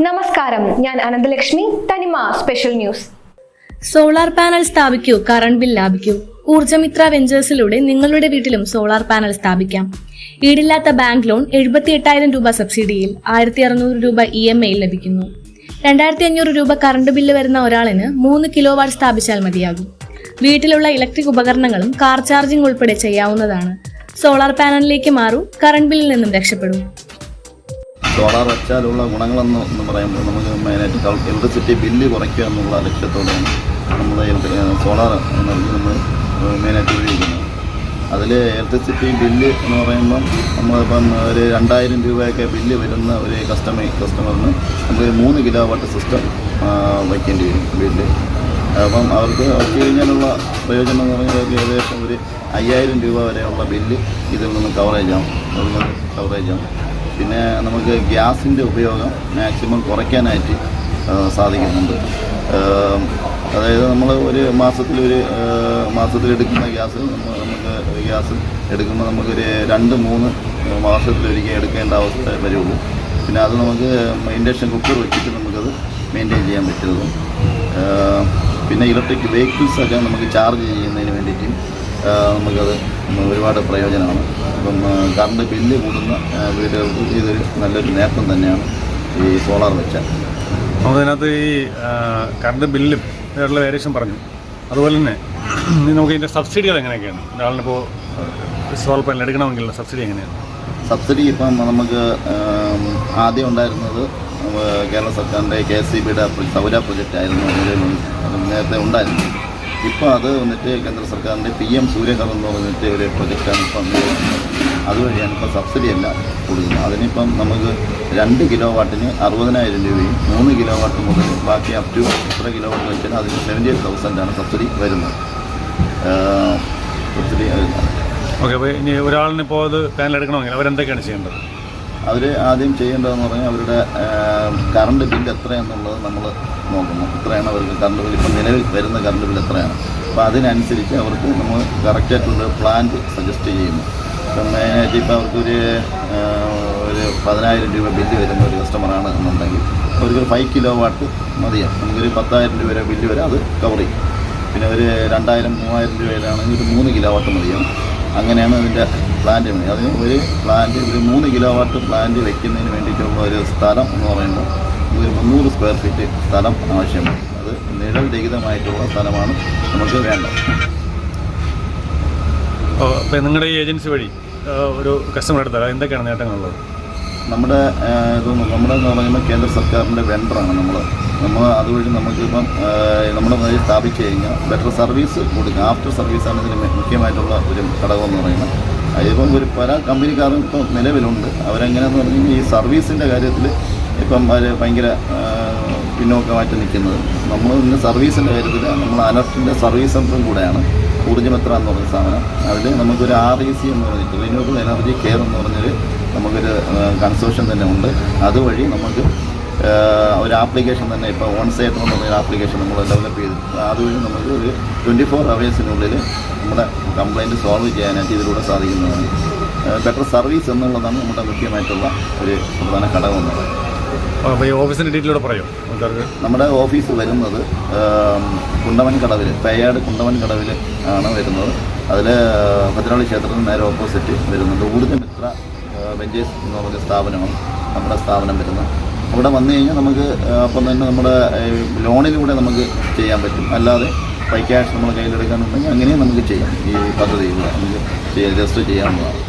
നമസ്കാരം. ഞാൻ Ananthalakshmi. Thanima special news. Solar panel സ്ഥാപിക്കൂ. Current bill ലാഭിക്കൂ. ഊർജമിത്ര വെഞ്ചേഴ്സിലൂടെ നിങ്ങളുടെ വീട്ടിലും സോളാർ പാനൽ സ്ഥാപിക്കാം. ഈടില്ലാത്ത ബാങ്ക് ലോൺ എഴുപത്തി എട്ടായിരം രൂപ സബ്സിഡിയിൽ ആയിരത്തി അറുന്നൂറ് രൂപ ഇ എം ഐ ലഭിക്കുന്നു. രണ്ടായിരത്തി അഞ്ഞൂറ് രൂപ കറണ്ട് ബില്ല് വരുന്ന ഒരാളിന് മൂന്ന് കിലോ വാട്ട് സ്ഥാപിച്ചാൽ മതിയാകും. വീട്ടിലുള്ള ഇലക്ട്രിക് ഉപകരണങ്ങളും കാർ ചാർജിംഗ് ഉൾപ്പെടെ ചെയ്യാവുന്നതാണ്. സോളാർ പാനലിലേക്ക് മാറൂ കറണ്ട് ബില്ലിൽ നിന്നും രക്ഷപ്പെടും. സോളാർ വെച്ചാലുള്ള ഗുണങ്ങളെന്ന് എന്ന് പറയുമ്പോൾ നമുക്ക് മെയിനായിട്ട് ഇലക്ട്രിസിറ്റി ബില്ല് കുറയ്ക്കുക എന്നുള്ള ലക്ഷ്യത്തോടെയാണ് നമ്മൾ സോളാർ എനർജി നമ്മൾ മെയിനായിട്ട് ഉപയോഗിക്കുന്നത്. അതിൽ ഇലക്ട്രിസിറ്റി ബില്ല് എന്ന് പറയുമ്പം നമ്മളിപ്പം ഒരു രണ്ടായിരം രൂപയൊക്കെ ബില്ല് വരുന്ന ഒരു കസ്റ്റമർ കസ്റ്റമറിന് നമുക്ക് മൂന്ന് കിലോ വാട്ട് സിസ്റ്റം വയ്ക്കേണ്ടി വരും ബില്ല്. അപ്പം അവർക്ക് വച്ചു കഴിഞ്ഞാലുള്ള പ്രയോജനം എന്ന് പറഞ്ഞാൽ ഏകദേശം ഒരു അയ്യായിരം രൂപ വരെയുള്ള ബില്ല് ഇതിൽ നിന്ന് കവറേജ് ആവും. കവറേജ് ആവും. പിന്നെ നമുക്ക് ഗ്യാസിന്റെ ഉപയോഗം മാക്സിമം കുറയ്ക്കാനായിട്ട് സാധിക്കുന്നുണ്ട്. അതായത് നമ്മൾ ഒരു മാസത്തിലൊരു മാസത്തിലെടുക്കുന്ന ഗ്യാസ് നമുക്ക് ഗ്യാസ് എടുക്കുമ്പോൾ നമുക്കൊരു രണ്ട് മൂന്ന് മാസത്തിലൊരിക്കൽ എടുക്കേണ്ട അവസ്ഥ വരുള്ളൂ. പിന്നെ അത് നമുക്ക് ഇൻഡക്ഷൻ കുക്കർ വെച്ചിട്ട് നമുക്കത് മെയിന്റെയിൻ ചെയ്യാൻ പറ്റുള്ളൂ. പിന്നെ ഇലക്ട്രിക് വെഹിക്കിൾസൊക്കെ നമുക്ക് ചാർജ് ചെയ്യുന്നതിന് വേണ്ടിയിട്ടും നമുക്കത് ഒരുപാട് പ്രയോജനമാണ്. അപ്പം കറണ്ട് ബില്ല് കൂടുന്ന വീടുകൾക്ക് ഇതൊരു നല്ലൊരു നേട്ടം തന്നെയാണ് ഈ സോളാർ വെച്ചാൽ നമുക്കതിനകത്ത് ഈ കറണ്ട് ബില്ലും ഉള്ള വേരിയേഷൻ പറഞ്ഞു. അതുപോലെ തന്നെ നമുക്ക് ഇതിന്റെ സബ്സിഡികൾ എങ്ങനെയൊക്കെയാണ്? ഒരാളിനിപ്പോൾ സോളർ പാനൽ എടുക്കണമെങ്കിൽ സബ്സിഡി എങ്ങനെയാണ്? സബ്സിഡി ഇപ്പം നമുക്ക് ആദ്യം ഉണ്ടായിരുന്നത് കേരള സർക്കാരിന്റെ കെ എസ് സി ബിയുടെ സൗര പ്രൊജക്റ്റ് ആയിരുന്നു നേരത്തെ ഉണ്ടായിരുന്നു ഇപ്പോൾ അത് വന്നിട്ട് കേന്ദ്ര സർക്കാരിന്റെ പി എം സൂര്യഘർ എന്ന് പറഞ്ഞിട്ട് ഒരു പ്രൊജക്റ്റാണ് ഇപ്പം അതുവഴിയാണ് ഇപ്പോൾ സബ്സിഡി അല്ല കൊടുക്കുന്നത്. അതിനിപ്പം നമുക്ക് രണ്ട് കിലോ വാട്ടിന് അറുപതിനായിരം രൂപയും മൂന്ന് കിലോ വാട്ട് മുതൽ ബാക്കി അപ് ടു എത്ര കിലോ വാട്ട് വെച്ചാൽ അതിന് സെവന്റി എയ്റ്റ് തൗസൻഡാണ് സബ്സിഡി വരുന്നത്. സബ്സിഡി ഓക്കെ അപ്പോൾ ഇനി ഒരാളിനിപ്പോൾ അത് പാനൽ എടുക്കണമെങ്കിൽ അവരെന്തൊക്കെയാണ് ചെയ്യേണ്ടത്? അവർ ആദ്യം ചെയ്യേണ്ടതെന്ന് പറഞ്ഞാൽ അവരുടെ കറണ്ട് ബില്ല് എത്രയാണെന്നുള്ളത് നമ്മൾ നോക്കുന്നു. എത്രയാണ് അവർക്ക് കറണ്ട് ബില്ല് ഇപ്പം നിലവിൽ വരുന്ന കറണ്ട് ബില്ല് എത്രയാണ്? അപ്പോൾ അതിനനുസരിച്ച് അവർക്ക് നമ്മൾ കറക്റ്റായിട്ടുള്ള പ്ലാൻ സജസ്റ്റ് ചെയ്യുന്നു. ഇപ്പം മെയിനായിട്ട് ഇപ്പോൾ അവർക്കൊരു ഒരു പതിനായിരം രൂപ ബില്ല് വരുന്ന ഒരു കസ്റ്റമറാണ് എന്നുണ്ടെങ്കിൽ അവർക്ക് ഫൈവ് കിലോ വാട്ട് മതിയാണ് നമുക്കൊരു പത്തായിരം രൂപ വരെ ബില്ല് വരെ അത് കവർ ചെയ്യും. പിന്നെ ഒരു രണ്ടായിരം മൂവായിരം രൂപയിലാണെങ്കിൽ ഒരു മൂന്ന് കിലോ വാട്ട് മതിയാവും അങ്ങനെയാണ് അതിന്റെ പ്ലാന്റ് വേണ്ടി അതിന് ഒരു പ്ലാന്റ് ഒരു മൂന്ന് കിലോ വാട്ട് പ്ലാന്റ് വെക്കുന്നതിന് വേണ്ടിയിട്ടുള്ള ഒരു സ്ഥലം എന്ന് പറയുമ്പോൾ ഒരു മുന്നൂറ് സ്ക്വയർ ഫീറ്റ് സ്ഥലം ആവശ്യമാണ്. അത് നിഴൽ രഹിതമായിട്ടുള്ള സ്ഥലമാണ് നമുക്ക് വേണ്ടത്. അപ്പോൾ നിങ്ങളുടെ ഈ ഏജൻസി വഴി ഒരു കസ്റ്റമർ എടുത്താൽ എന്തൊക്കെയാണ് നേട്ടങ്ങളുള്ളത്? നമ്മുടെ ഇതൊന്നും നമ്മുടെ എന്ന് പറയുമ്പോൾ കേന്ദ്ര സർക്കാരിന്റെ വെണ്ടറാണ് നമ്മൾ നമ്മൾ അതുവഴി നമുക്കിപ്പം നമ്മുടെ മുന്നിൽ സ്ഥാപിച്ചു കഴിഞ്ഞാൽ ബെറ്റർ സർവീസ് കൊടുക്കുക ആഫ്റ്റർ സർവീസാണ് ഇതിന് മുഖ്യമായിട്ടുള്ള ഒരു ഘടകം എന്ന് പറയുന്നത്. അതിപ്പം ഒരു പല കമ്പനിക്കാരും ഇപ്പം നിലവിലുണ്ട്. അവരെങ്ങനെയാണെന്ന് പറഞ്ഞു കഴിഞ്ഞാൽ ഈ സർവീസിന്റെ കാര്യത്തിൽ ഇപ്പം അവർ ഭയങ്കര പിന്നോക്കമായിട്ട് നിൽക്കുന്നത്. നമ്മൾ ഇന്ന് സർവീസിന്റെ കാര്യത്തിൽ നമ്മൾ അലർട്ടിന്റെ സർവീസ് സെന്ററും കൂടെയാണ് ഊർജമെത്ര എന്ന് പറഞ്ഞ സാധനം. അതിൽ നമുക്കൊരു ആർ ഇ സി എന്ന് പറഞ്ഞിട്ട് റിന്യൂവബിൾ എനർജി കെയർ എന്ന് പറഞ്ഞൊരു നമുക്കൊരു കൺസോഷൻ തന്നെ ഉണ്ട്. അതുവഴി നമുക്ക് ഒരു ആപ്ലിക്കേഷൻ തന്നെ ഇപ്പോൾ ഓൺ സൈറ്റ് എന്ന് പറഞ്ഞൊരു ആപ്ലിക്കേഷൻ നമ്മൾ ഡെവലപ്പ് ചെയ്തു. അതുവഴി നമുക്ക് ഒരു ട്വന്റി ഫോർ അവേഴ്സിനുള്ളിൽ നമ്മുടെ കംപ്ലയിന്റ് സോൾവ് ചെയ്യാനായിട്ട് ഇതിലൂടെ സാധിക്കുന്നതാണ്. ബെറ്റർ സർവീസ് എന്നുള്ളതാണ് നമ്മുടെ മുഖ്യമായിട്ടുള്ള ഒരു പ്രധാന ഘടകം അപ്പോൾ ഈ ഓഫീസിന്റെ ഡീറ്റെയിലൂടെ പറയോ? നമ്മുടെ ഓഫീസ് വരുന്നത് കുണ്ടവൻ കടവിൽ പേയാട് കുണ്ടവൻ കടവിൽ ആണ് വരുന്നത്. അതിൽ ഭദ്രകാളി ക്ഷേത്രത്തിന് നേരെ ഓപ്പോസിറ്റ് വരുന്നുണ്ട്. ഊർജമിത്ര വെഞ്ചേഴ്സ് എന്ന് പറഞ്ഞ സ്ഥാപനമാണ് നമ്മുടെ സ്ഥാപനം വരുന്നത്. അവിടെ വന്നു കഴിഞ്ഞാൽ നമുക്ക് അപ്പം തന്നെ നമ്മുടെ ലോണിലൂടെ നമുക്ക് ചെയ്യാൻ പറ്റും. അല്ലാതെ പൈ ക്യാഷ് നമ്മൾ കയ്യിലെടുക്കാനുണ്ടെങ്കിൽ അങ്ങനെയും നമുക്ക് ചെയ്യാം. ഈ പദ്ധതിയിലൂടെ നമുക്ക് രജിസ്റ്റർ ചെയ്യാവുന്നതാണ്.